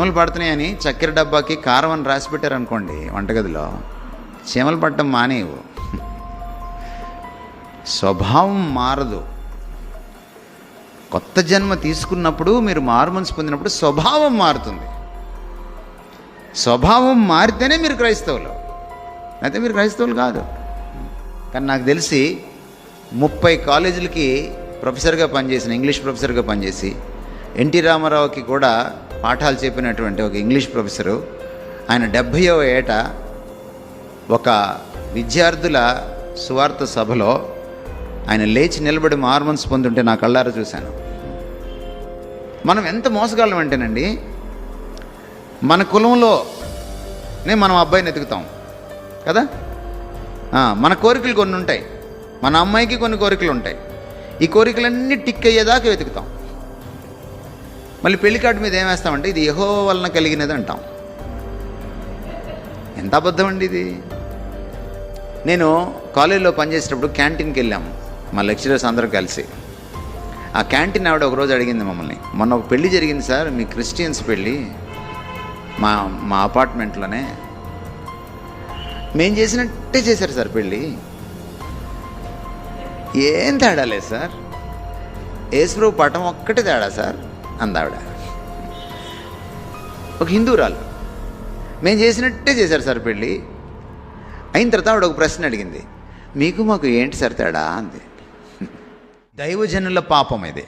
చీమలు పడుతున్నాయని చక్కెర డబ్బాకి కారం అని రాసి పెట్టారనుకోండి వంటగదిలో చీమలు పట్టడం మానేవు. స్వభావం మారదు. కొత్త జన్మ తీసుకున్నప్పుడు మీరు మారుమనసు పొందినప్పుడు స్వభావం మారుతుంది. స్వభావం మారితేనే మీరు క్రైస్తవులు. అయితే మీరు క్రైస్తవులు కాదు. కానీ నాకు తెలిసి ముప్పై కాలేజీలకి ప్రొఫెసర్గా పనిచేసిన ఇంగ్లీష్ ప్రొఫెసర్గా పనిచేసి ఎన్టీ రామారావుకి కూడా పాఠాలు చెప్పినటువంటి ఒక ఇంగ్లీష్ ప్రొఫెసరు. ఆయన డెబ్భైవ ఏట ఒక విద్యార్థుల సువార్త సభలో ఆయన లేచి నిలబడి మార్మన్స్ పొందుంటే నా కళ్ళారా చూశాను. మనం ఎంత మోసగాళ్ళం అంటేనండి మన కులంలోనే మనం అబ్బాయిని ఎతుకుతాం కదా? మన కోరికలు కొన్ని ఉంటాయి మన అమ్మాయికి కొన్ని కోరికలు ఉంటాయి ఈ కోరికలన్నీ టిక్ అయ్యేదాకా వెతుకుతాం. మళ్ళీ పెళ్ళి కార్డు మీద ఏమేస్తామంటే వేస్తామంటే ఇది యహో వలన కలిగినది అంటాం. ఎంత అబద్ధం అండి ఇది? నేను కాలేజీలో పనిచేసేటప్పుడు క్యాంటీన్కి వెళ్ళాము మా లెక్చరర్స్ అందరూ కలిసి. ఆ క్యాంటీన్ ఆవిడ ఒకరోజు అడిగింది మమ్మల్ని మొన్న ఒక పెళ్ళి జరిగింది సార్ మీ క్రిస్టియన్స్ పెళ్ళి మా మా అపార్ట్మెంట్లోనే. మేము చేసినట్టే చేశారు సార్ పెళ్ళి ఏం తేడా లేదు సార్. ఏసుప్రభు పటం ఒక్కటే తేడా సార్. అందావిడ. ఒక హిందూరాలు మేము చేసినట్టే చేశారు సార్ పెళ్ళి. అయిన తర్వాత ఆవిడ ఒక ప్రశ్న అడిగింది. మీకు మాకు ఏంటి సార్ తేడా? అంది. దైవజనుల పాపం ఇది.